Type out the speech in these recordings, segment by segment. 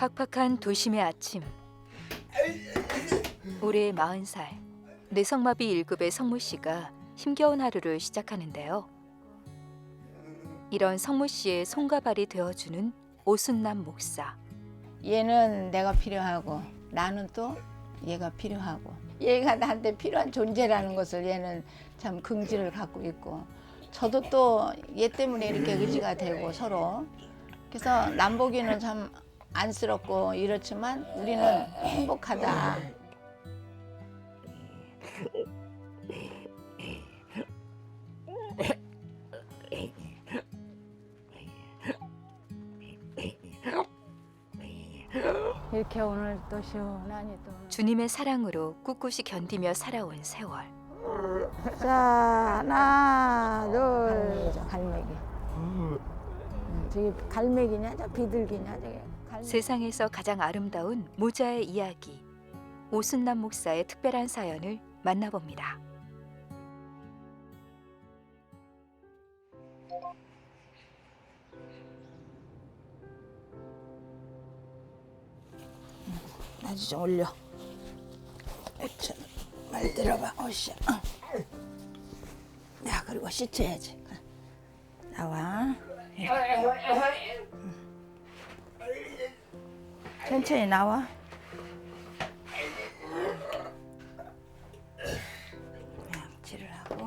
팍팍한 도심의 아침. 올해 40살 뇌성마비 1급의 성무 씨가 힘겨운 하루를 시작하는데요. 이런 성무 씨의 손과 발이 되어주는 오순남 목사. 얘는 내가 필요하고 나는 또 얘가 필요하고 얘가 나한테 필요한 존재라는 것을 얘는 참 긍지를 갖고 있고 저도 또 얘 때문에 이렇게 의지가 되고 서로 그래서 남보기는 참 안쓰럽고 이렇지만 우리는 행복하다. 이렇게 오늘 또 시원하니 또 주님의 사랑으로 꿋꿋이 견디며 살아온 세월. 자, 하나, 둘, 저 갈매기. 음, 저기 갈매기냐, 저 비둘기냐, 저기. 세상에서 가장 아름다운 모자의 이야기. 오순남 목사의 특별한 사연을 만나봅니다. 나도 좀 올려. 자, 말 들어봐, 오씨. 야, 그리고 씻어야지. 나와. 음. 천천히 나와. 양치를 하고.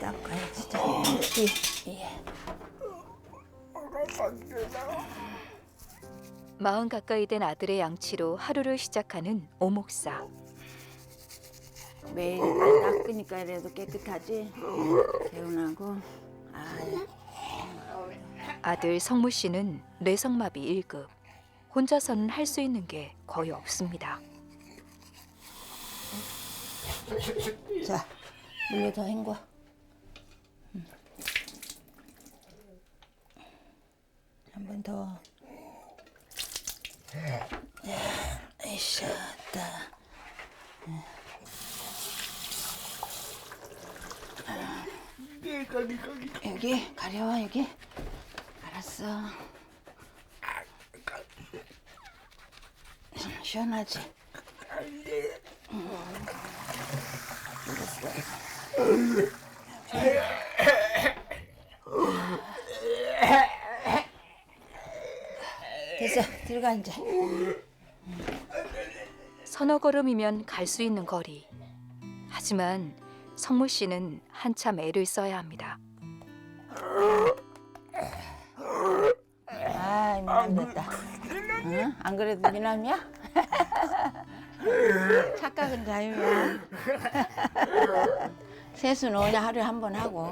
닦아야지. 자, 이, 예. 마흔 가까이 된 아들의 양치로 하루를 시작하는 오 목사. 매일 닦으니까 이래도 깨끗하지. 개운하고. 아, 아들 성무 씨는 뇌성마비 1급. 혼자서는 할 수 있는 게 거의 없습니다. 자, 물로 더 헹궈. 한번 더. 에이씨, 다 여기 가려워 여기. 알았어. 시원하지. 됐어, 들어가 이제. 서너 걸음이면 갈 수 있는 거리. 하지만 성무 씨는 한참 애를 써야 합니다. 아, 미남 됐다. 응? 안 그래도 미남이야? 착각은 자유야. 세수는 어제 하루에 한 번 하고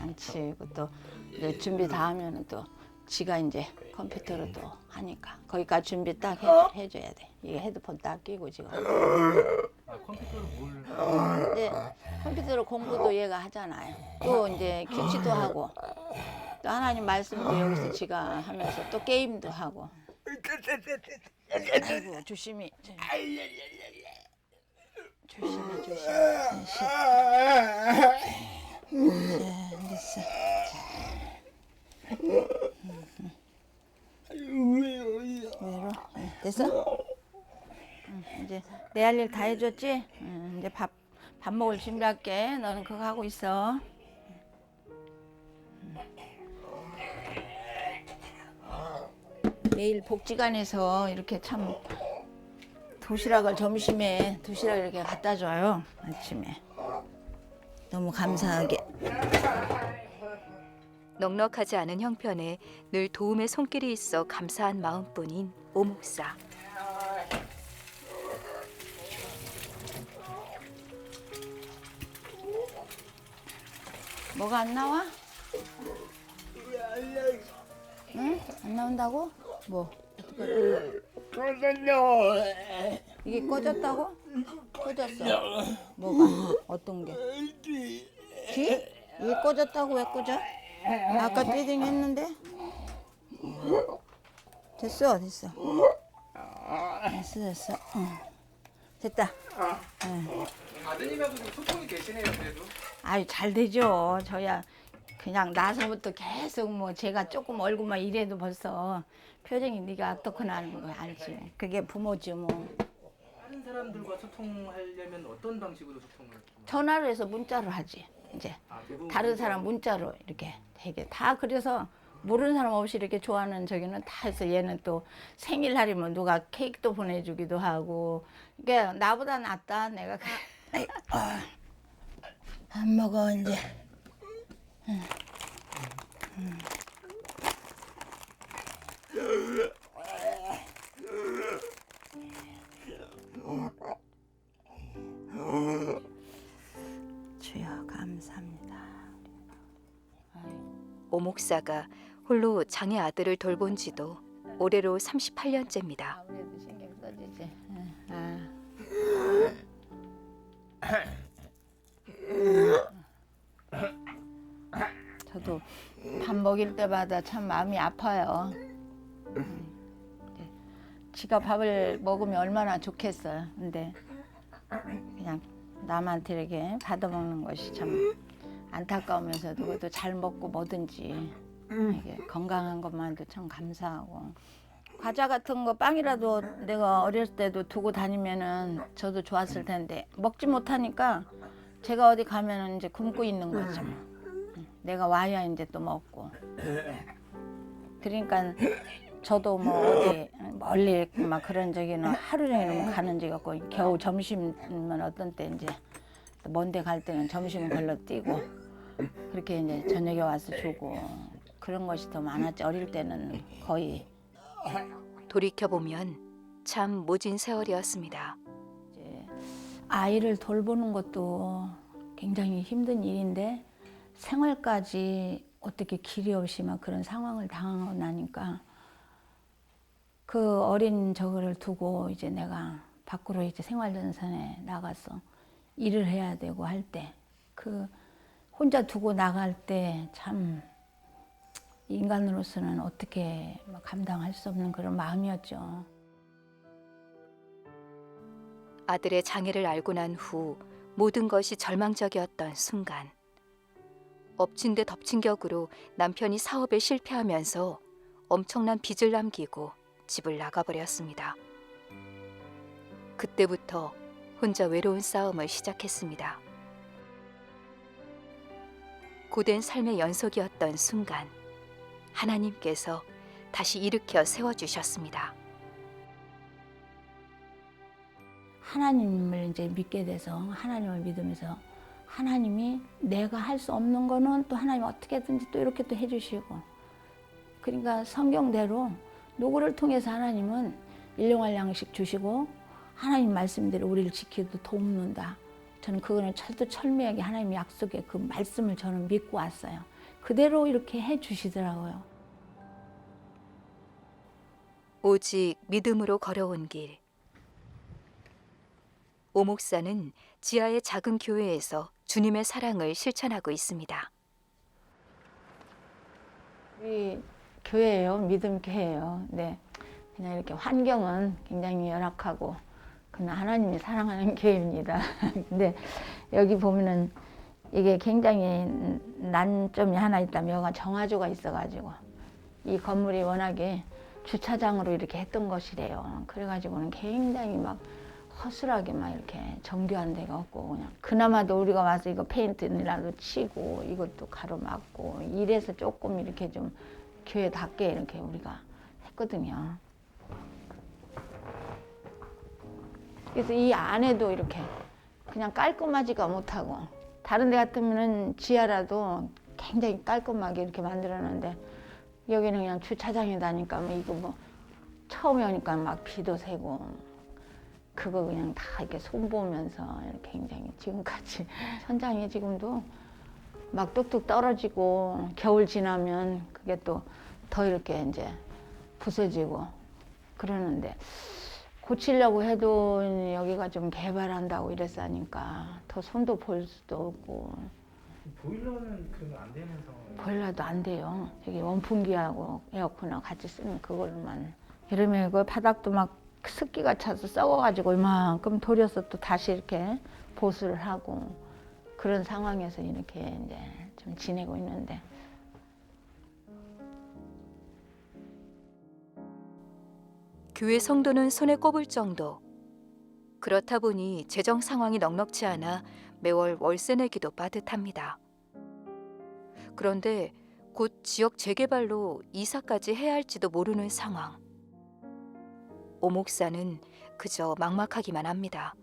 양치고 또 이제 준비 다 하면은 또 지가 이제 컴퓨터로 또 하니까 거기까지 준비 딱 해, 줘야 돼. 이게 헤드폰 딱 끼고 지금. 이제 컴퓨터로 공부도 얘가 하잖아요. 또 이제 큐치도 하고 또 하나님 말씀도 여기서 지가 하면서 또 게임도 하고. 아이고 조심히. 조심히 조심히. 자, 됐어. 외로 됐어? 응, 이제 내 할 일 다 해줬지? 응, 이제 밥, 밥 먹을 준비할게. 너는 그거 하고 있어. 매일 복지관에서 이렇게 참 도시락을 점심에 도시락 이렇게 갖다 줘요. 아침에. 너무 감사하게. 넉넉하지 않은 형편에 늘 도움의 손길이 있어 감사한 마음뿐인 오 목사. 뭐가 안 나와? 응? 안 나온다고? 뭐? 이게 꺼졌다고? 꺼졌어. 뭐가? 어떤 게? 귀? 이게 꺼졌다고 왜 꺼져? 아까 띠딩 했는데? 됐어, 됐어. 됐어, 됐어. 응. 됐다. 아드님하고 좀 소통이 되시네요, 그래도. 아유 잘 되죠. 저야 그냥 나서부터 계속 뭐 제가 조금 얼굴만 이래도 벌써 표정이 네가 어떻구나 하는 거 알지. 그게 부모지 뭐. 다른 사람들과 소통하려면 어떤 방식으로 소통을? 전화로 해서 문자로 하지. 이제 아, 대부분 다른 사람 문자로 이렇게 되게 다 그래서 모르는 사람 없이 이렇게 좋아하는 저기는 다 해서 얘는 또 생일날이면 누가 케이크도 보내주기도 하고 그러니까 나보다 낫다 내가 그- 아, 안 먹어 이제 주여 감사합니다. 오 목사가 홀로 장애 아들을 돌본 지도 올해로 38년째입니다. 저도 밥 먹일 때마다 참 마음이 아파요. 음. 이제 지가 밥을 먹으면 얼마나 좋겠어요. 근데 그냥 남한테 이렇게 받아먹는 것이 참 안타까우면서도 그것도 잘 먹고 뭐든지 이게 건강한 것만도 참 감사하고 과자 같은 거 빵이라도 내가 어렸을 때도 두고 다니면은 저도 좋았을 텐데 먹지 못하니까 제가 어디 가면은 이제 굶고 있는 거죠. 응. 내가 와야 이제 또 먹고. 그러니까 저도 뭐 어디 멀리 막 그런 적에는 하루 종일 가는 적이 없고 겨우 점심은 어떤 때 이제 먼 데 갈 때는 점심은 걸러 뛰고 그렇게 이제 저녁에 와서 주고 그런 것이 더 많았지 어릴 때는 거의 돌이켜 보면 참 모진 세월이었습니다. 이제 아이를 돌보는 것도 굉장히 힘든 일인데 생활까지 어떻게 길이 없이 막 그런 상황을 당하고 나니까 그 어린 저거를 두고 이제 내가 밖으로 이제 생활전선에 나가서 일을 해야 되고 할 때 그 혼자 두고 나갈 때 참 인간으로서는 어떻게 막 감당할 수 없는 그런 마음이었죠. 아들의 장애를 알고 난 후 모든 것이 절망적이었던 순간 엎친 데 덮친 격으로 남편이 사업에 실패하면서 엄청난 빚을 남기고 집을 나가버렸습니다. 그때부터 혼자 외로운 싸움을 시작했습니다. 고된 삶의 연속이었던 순간 하나님께서 다시 일으켜 세워주셨습니다. 하나님을 이제 믿게 돼서 하나님을 믿으면서 하나님이 내가 할 수 없는 거는 또 하나님 어떻게든지 또 이렇게 또 해주시고 그러니까 성경대로 누구를 통해서 하나님은 일용할 양식 주시고 하나님 말씀대로 우리를 지키도 돕는다. 저는 그거는 철두철미하게 하나님 약속의 그 말씀을 저는 믿고 왔어요. 그대로 이렇게 해 주시더라고요. 오직 믿음으로 걸어온 길. 오 목사는 지하의 작은 교회에서 주님의 사랑을 실천하고 있습니다. 우리 교회예요. 믿음 교회예요. 네. 그냥 이렇게 환경은 굉장히 열악하고 그냥 하나님이 사랑하는 교회입니다. 근데 여기 보면은 이게 굉장히 난점이 하나 있다면 여기가 정화조가 있어가지고 이 건물이 워낙에 주차장으로 이렇게 했던 것이래요. 그래가지고는 굉장히 막 허술하게 막 이렇게 정교한 데가 없고 그냥 그나마도 우리가 와서 이거 페인트라도 치고 이것도 가로막고 이래서 조금 이렇게 좀 교회답게 이렇게 우리가 했거든요. 그래서 이 안에도 이렇게 그냥 깔끔하지가 못하고 다른 데 같으면은 지하라도 굉장히 깔끔하게 이렇게 만들었는데 여기는 그냥 주차장이다니까 뭐 이거 뭐 처음에 오니까 막 비도 새고 그거 그냥 다 이렇게 손보면서 이렇게 굉장히 지금까지 천장이 지금도 막 뚝뚝 떨어지고 겨울 지나면 그게 또 더 이렇게 이제 부서지고 그러는데 고치려고 해도 여기가 좀 개발한다고 이랬으니까 더 손도 볼 수도 없고 보일러는 그러면 안 되는 상황이에요. 보일러도 안 돼요. 여기 원풍기하고 에어컨하고 같이 쓰는 그걸로만. 이러면 그 바닥도 막 습기가 차서 썩어가지고 이만큼 돌려서 또 다시 이렇게 보수를 하고 그런 상황에서 이렇게 이제 좀 지내고 있는데 교회 성도는 손에 꼽을 정도. 그렇다 보니 재정 상황이 넉넉치 않아 매월 월세 내기도 빠듯합니다. 그런데 곧 지역 재개발로 이사까지 해야 할지도 모르는 상황. 오 목사는 그저 막막하기만 합니다.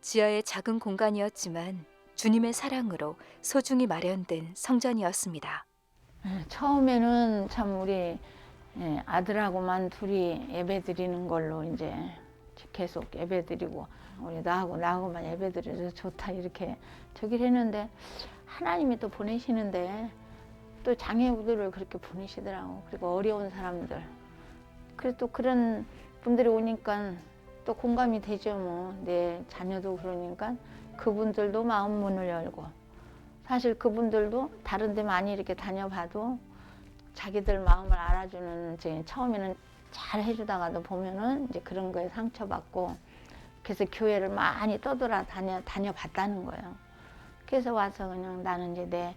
지하의 작은 공간이었지만 주님의 사랑으로 소중히 마련된 성전이었습니다. 예, 처음에는 참 우리 예, 아들하고만 둘이 예배 드리는 걸로 이제 계속 예배 드리고 우리 나하고 나하고만 예배 드려서 좋다 이렇게 저기를 했는데 하나님이 또 보내시는데 또 장애우들을 그렇게 보내시더라고. 그리고 어려운 사람들. 그래 또 그런 분들이 오니까 또 공감이 되죠 뭐. 내 자녀도 그러니까 그분들도 마음 문을 열고. 사실 그분들도 다른 데 많이 이렇게 다녀봐도 자기들 마음을 알아주는 이제 처음에는 잘 해주다가도 보면은 이제 그런 거에 상처받고 그래서 교회를 많이 떠돌아 다녀 다녀봤다는 거예요. 그래서 와서 그냥 나는 이제 내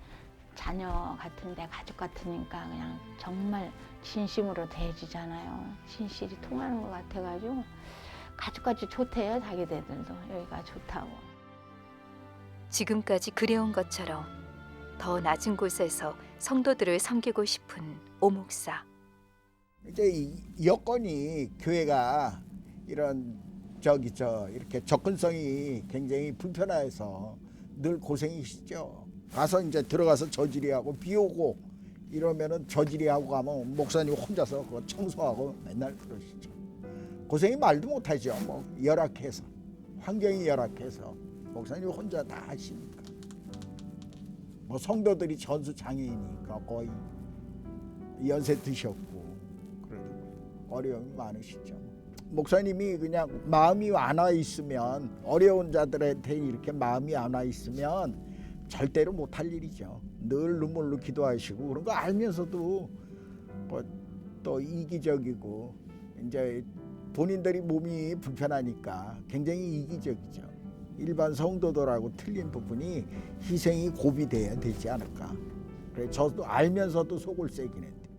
자녀 같은 내 가족 같으니까 그냥 정말 진심으로 대해주잖아요. 진실이 통하는 것 같아가지고 가족같이 좋대요 자기네들도 여기가 좋다고. 지금까지 그래온 것처럼 더 낮은 곳에서 성도들을 섬기고 싶은 오목사. 이제 이 여건이 교회가 이런 저기 저 이렇게 접근성이 굉장히 불편해서 늘 고생이시죠. 가서 이제 들어가서 저지리하고 비 오고 이러면은 저지리하고 가면 목사님 혼자서 그거 청소하고 맨날 그러시죠. 고생이 말도 못하죠. 뭐 열악해서 환경이 열악해서 목사님 혼자 다 하시니까 뭐 성도들이 전수 장애이니까 거의 연세 드셨고 그러고 어려움이 많으시죠. 목사님이 그냥 마음이 안와 있으면 어려운 자들한테 이렇게 마음이 안와 있으면 절대로 못할 일이죠. 늘 눈물로 기도하시고 그런 거 알면서도 뭐 또 이기적이고 이제 본인들이 몸이 불편하니까 굉장히 이기적이죠. 일반 성도들하고 틀린 부분이 희생이 고비돼야 되지 않을까. 그래 저도 알면서도 속을 새긴 했대.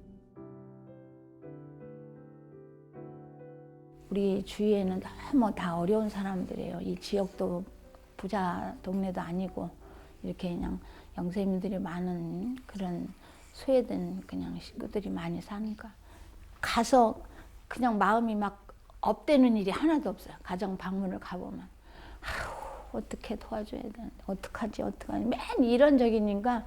우리 주위에는 너무 다 어려운 사람들이에요. 이 지역도 부자 동네도 아니고 이렇게 그냥 영세민들이 많은 그런 소외된 그냥 식구들이 많이 사니까 가서 그냥 마음이 막 업되는 일이 하나도 없어요. 가정 방문을 가보면 아휴 어떻게 도와줘야 되는데 어떡하지 어떡하지 맨 이런 적이니까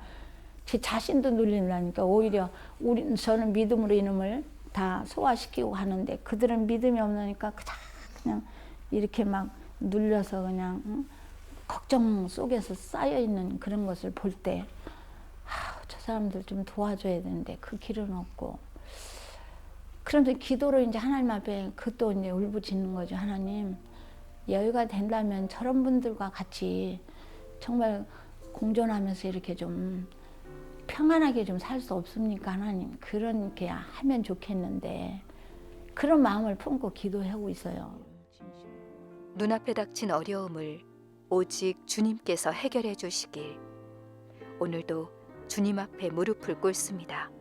제 자신도 눌린다니까 오히려 우리 저는 믿음으로 이놈을 다 소화시키고 하는데 그들은 믿음이 없으니까 그냥 이렇게 막 눌려서 그냥 응? 걱정 속에서 쌓여 있는 그런 것을 볼때저 사람들 좀 도와줘야 되는데 그 길은 없고. 그런데 기도로 이제 하나님 앞에 그 또 이제 울부짖는 거죠. 하나님 여유가 된다면 저런 분들과 같이 정말 공존하면서 이렇게 좀 평안하게 좀 살 수 없습니까 하나님? 그렇게 하면 좋겠는데 그런 마음을 품고 기도하고 있어요. 눈앞에 닥친 어려움을 오직 주님께서 해결해 주시길. 오늘도 주님 앞에 무릎을 꿇습니다.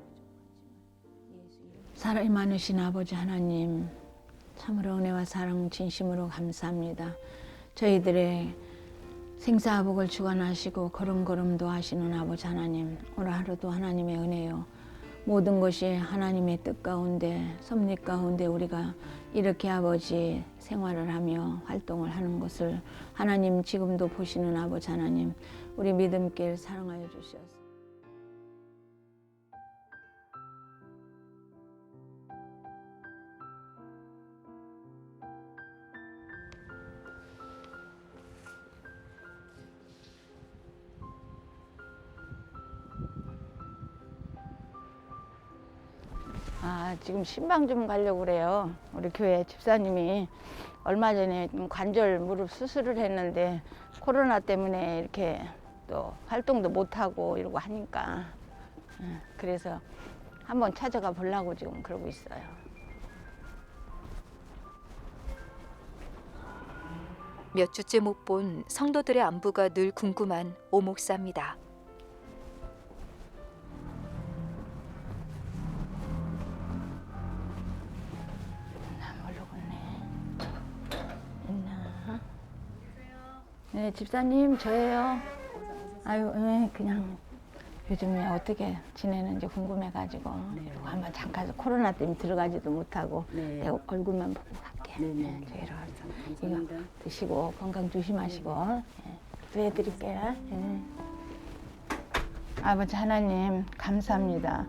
사랑이 많으신 아버지 하나님 참으로 은혜와 사랑 진심으로 감사합니다. 저희들의 생사복을 주관하시고 걸음걸음도 하시는 아버지 하나님 오늘 하루도 하나님의 은혜요 모든 것이 하나님의 뜻 가운데 섭리 가운데 우리가 이렇게 아버지 생활을 하며 활동을 하는 것을 하나님 지금도 보시는 아버지 하나님 우리 믿음길 사랑하여 주시옵소서. 지금 신방 좀 가려고 그래요. 우리 교회 집사님이 얼마 전에 관절 무릎 수술을 했는데 코로나 때문에 이렇게 또 활동도 못하고 이러고 하니까 예, 그래서 한번 찾아가 보려고 지금 그러고 있어요. 몇 주째 못 본 성도들의 안부가 늘 궁금한 오 목사입니다. 네, 집사님 저예요. 아유, 네, 그냥 요즘에 어떻게 지내는지 궁금해가지고 한번 잠깐 코로나 때문에 들어가지도 못하고 내 얼굴만 보고 갈게. 네, 저희로 와서 이거 드시고 건강 조심하시고 예, 기도해드릴게요. 예. 아버지 하나님 감사합니다.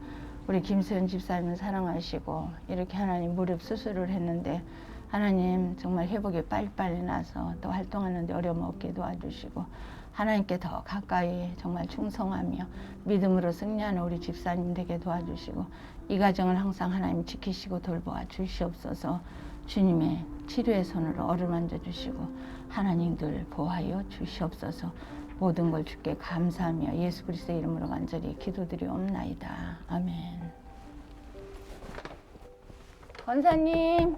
우리 김수현 집사님을 사랑하시고 이렇게 하나님 무릎 수술을 했는데 하나님 정말 회복이 빨리빨리 나서 또 활동하는데 어려움 없게 도와주시고 하나님께 더 가까이 정말 충성하며 믿음으로 승리하는 우리 집사님 되게 도와주시고 이 가정을 항상 하나님 지키시고 돌보아 주시옵소서 주님의 치료의 손으로 어루만져 주시고 하나님 들 보하여 주시옵소서 모든 걸 주께 감사하며 예수 그리스도의 이름으로 간절히 기도드리옵나이다. 아멘. 권사님.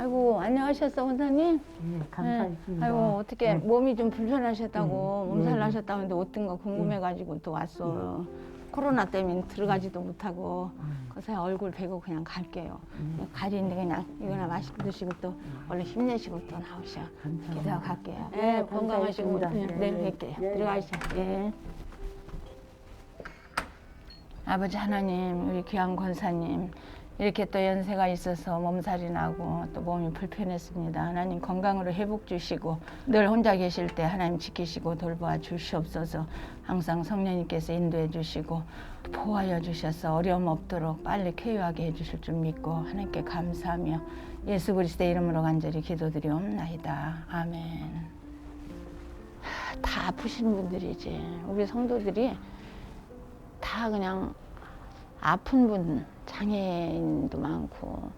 아이고 안녕하셨어 권사님. 네, 감사했습니다. 아이고 어떻게 몸이 좀 불편하셨다고 몸살 나셨다는데 어떤 거 궁금해가지고 또 왔어. 코로나 때문에 들어가지도 못하고 그래서 얼굴 뵈고 그냥 갈게요. 가리는데 그냥 이거나 맛있게 드시고 또 얼른 힘내시고 또 나오셔. 기다려 갈게요. 예, 건강하시고 감사했습니다. 내일 네. 뵐게요. 네. 들어가시죠. 예. 아버지 하나님, 우리 귀한 권사님, 이렇게 또 연세가 있어서 몸살이 나고 또 몸이 불편했습니다. 하나님 건강으로 회복 주시고 늘 혼자 계실 때 하나님 지키시고 돌보아 주시옵소서. 항상 성령님께서 인도해 주시고 보호하여 주셔서 어려움 없도록 빨리 쾌유하게 해 주실 줄 믿고 하나님께 감사하며 예수 그리스도의 이름으로 간절히 기도드리옵나이다. 아멘. 하, 다 아프신 분들이지. 우리 성도들이 다 그냥 아픈 분, 장애인도 많고,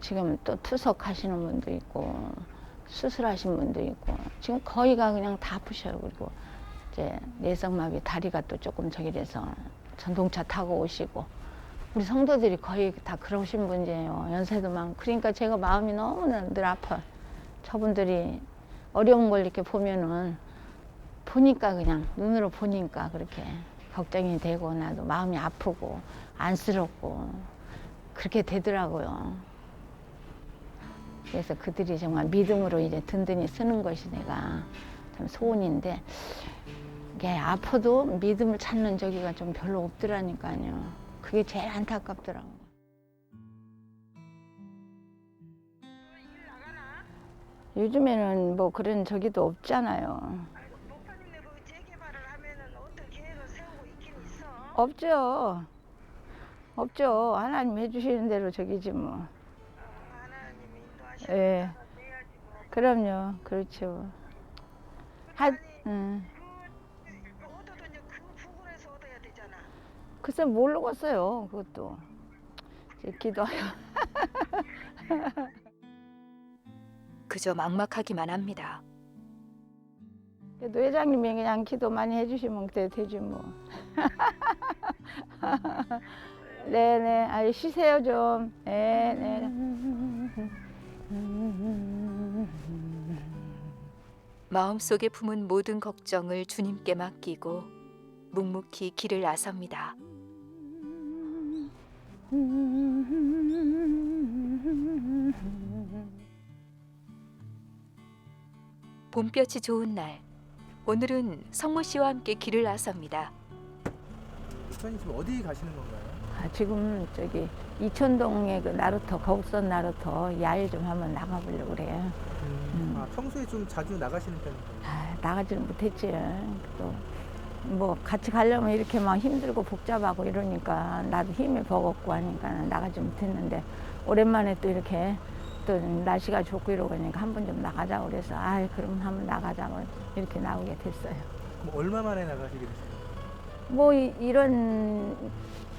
지금 또 투석하시는 분도 있고, 수술하신 분도 있고, 지금 거의가 그냥 다 아프셔요. 그리고 이제 내성마비 다리가 또 조금 저기 돼서 전동차 타고 오시고, 우리 성도들이 거의 다 그러신 분이에요. 연세도 많고. 그러니까 제가 마음이 너무나 늘 아파. 저분들이 어려운 걸 이렇게 보면은, 보니까 그냥, 눈으로 보니까 그렇게 걱정이 되고, 나도 마음이 아프고, 안쓰럽고 그렇게 되더라고요. 그래서 그들이 정말 믿음으로 이제 든든히 쓰는 것이 내가 참 소원인데 이게 아파도 믿음을 찾는 저기가 좀 별로 없더라니까요. 그게 제일 안타깝더라고. 요즘에는 뭐 그런 저기도 없잖아요. 목사님네 그 재개발을 하면은 어떤 계획을 세우고 있긴 있어. 없죠. 없죠. 하나님 해주시는 대로 저기지 뭐. 어, 하나님이 인도하시는 예. 대로 해야지 뭐. 그럼요. 그렇죠. 하, 아니 음. 그 얻어도 이제 그 부분에서 얻어야 되잖아. 글쎄 모르겠어요. 그것도. 이제 기도하여. 그저 막막하기만 합니다. 그래도 회장님이 그냥 기도 많이 해주시면 그때 되지 뭐. 네네. 아유 쉬세요 좀. 네네. 마음속에 품은 모든 걱정을 주님께 맡기고 묵묵히 길을 나섭니다. 봄볕이 좋은 날, 오늘은 성모 씨와 함께 길을 나섭니다. 목사님 지금 어디 가시는 건가요? 아, 지금 저기 이천동에 그 나루터 거북선 나루터 야외 좀 한번 나가보려고 그래요. 음. 아, 평소에 좀 자주 나가시는 편인가요? 아, 나가지는 못했지. 또 뭐 같이 가려면 이렇게 막 힘들고 복잡하고 이러니까 나도 힘이 버겁고 하니까 나가지 못했는데 오랜만에 또 이렇게 또 날씨가 좋고 이러고 하니까 한 번 좀 나가자 그래서 아 그럼 한번 나가자 뭐 이렇게 나오게 됐어요. 뭐 얼마 만에 나가시게 됐어요? 뭐 이, 이런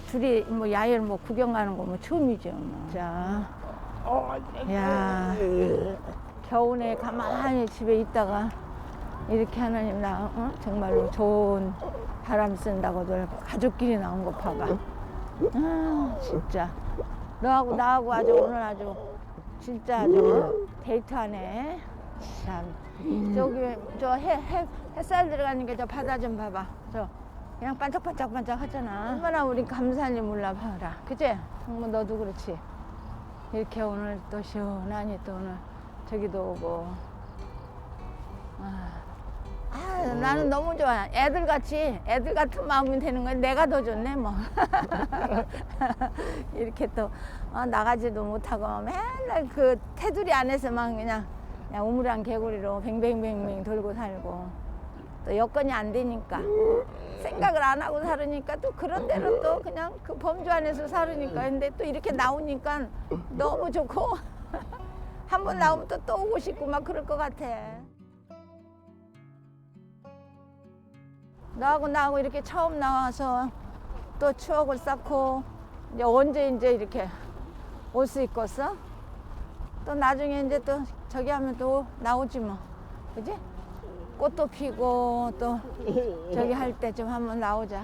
둘이 뭐 야외를 뭐 구경 가는 거 뭐 처음이죠. 뭐. 자, 야 겨우내 가만히 집에 있다가 이렇게 하나님 나 어? 정말로 좋은 바람 쓴다고들 가족끼리 나온 거 봐봐. 아 진짜 너하고 나하고 아주 오늘 아주 진짜 아주 데이트하네. 참 저기 저 해 해 햇살 들어가는 게 저 바다 좀 봐봐. 저 그냥 반짝반짝반짝 하잖아. 얼마나 우리 감사한지 몰라 봐라. 그치? 정말 너도 그렇지. 이렇게 오늘 또 시원하니 또 오늘 저기도 오고. 아, 아, 나는 너무 좋아. 애들 같이 애들 같은 마음이 되는 거야. 내가 더 좋네 뭐. 이렇게 또 어, 나가지도 못하고 맨날 그 테두리 안에서만 그냥, 그냥 우물안 개구리로 뱅뱅뱅뱅 돌고 살고 또 여건이 안 되니까 생각을 안 하고 살으니까 또 그런 대로 또 그냥 그 범주 안에서 살으니까 근데 또 이렇게 나오니까 너무 좋고 한 번 나오면 또 또 오고 싶고 막 그럴 것 같아. 나하고 나하고 이렇게 처음 나와서 또 추억을 쌓고 이제 언제 이제 이렇게 올 수 있겠어? 또 나중에 이제 또 저기 하면 또 나오지 뭐, 그지? 꽃도 피고 또 저기 할 때 좀 한번 나오자.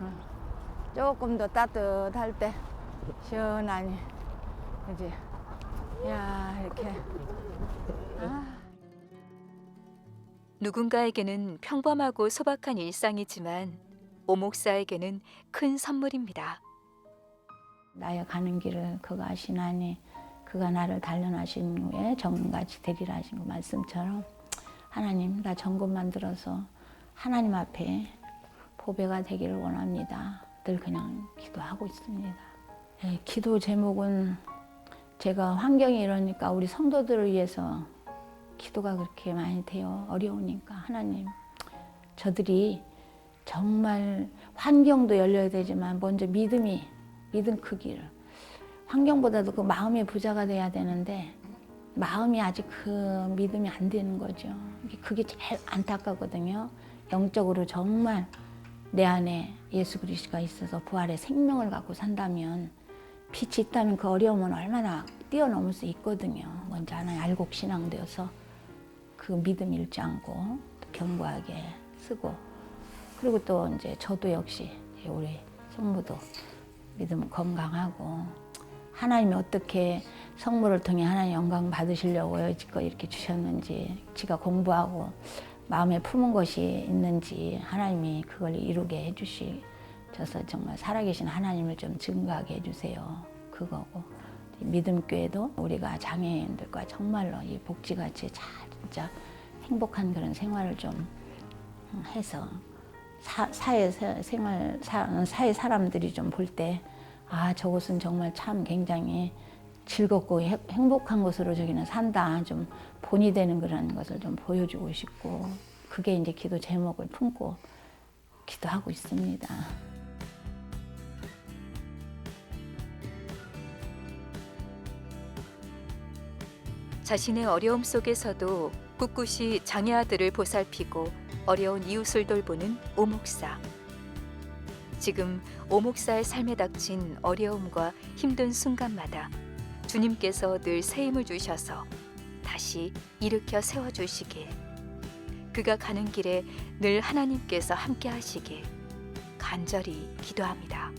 응. 조금 더 따뜻할 때 시원하니, 그지? 야 이렇게. 아. 누군가에게는 평범하고 소박한 일상이지만 오목사에게는 큰 선물입니다. 나의 가는 길을 그가 아시나니 그가 나를 단련하신 후에 정같이 되리라 하신 그 말씀처럼 하나님 나 정금 만 들어서 하나님 앞에 보배가 되기를 원합니다. 늘 그냥 기도하고 있습니다. 예, 기도 제목은 제가 환경이 이러니까 우리 성도들을 위해서 기도가 그렇게 많이 돼요. 어려우니까 하나님 저들이 정말 환경도 열려야 되지만 먼저 믿음이 믿음 크기를 환경보다도 그 마음의 부자가 돼야 되는데 마음이 아직 그 믿음이 안 되는 거죠. 그게 제일 안타깝거든요. 영적으로 정말 내 안에 예수 그리스도가 있어서 부활의 생명을 갖고 산다면 빛이 있다면 그 어려움은 얼마나 뛰어넘을 수 있거든요. 먼저 하나님 알곡 신앙되어서 그 믿음 잃지 않고 또 견고하게 쓰고 그리고 또 이제 저도 역시 우리 성모도 믿음 건강하고 하나님이 어떻게 성모를 통해 하나님 영광 받으시려고 여지껏 이렇게 주셨는지 지가 공부하고 마음에 품은 것이 있는지 하나님이 그걸 이루게 해주시셔서 정말 살아계신 하나님을 좀 증거하게 해주세요. 그거고 믿음교회도 우리가 장애인들과 정말로 이 복지같이 잘 진짜 행복한 그런 생활을 좀 해서 사, 사회 세- 생활 사, 사회 사람들이 좀 볼 때 아 저곳은 정말 참 굉장히 즐겁고 해- 행복한 곳으로 저기는 산다 좀 본이 되는 그런 것을 좀 보여주고 싶고 그게 이제 기도 제목을 품고 기도하고 있습니다. 자신의 어려움 속에서도 꿋꿋이 장애 아들을 보살피고 어려운 이웃을 돌보는 오목사. 지금 오목사의 삶에 닥친 어려움과 힘든 순간마다 주님께서 늘새 힘을 주셔서 다시 일으켜 세워 주시길. 그가 가는 길에 늘 하나님께서 함께 하시길 간절히 기도합니다.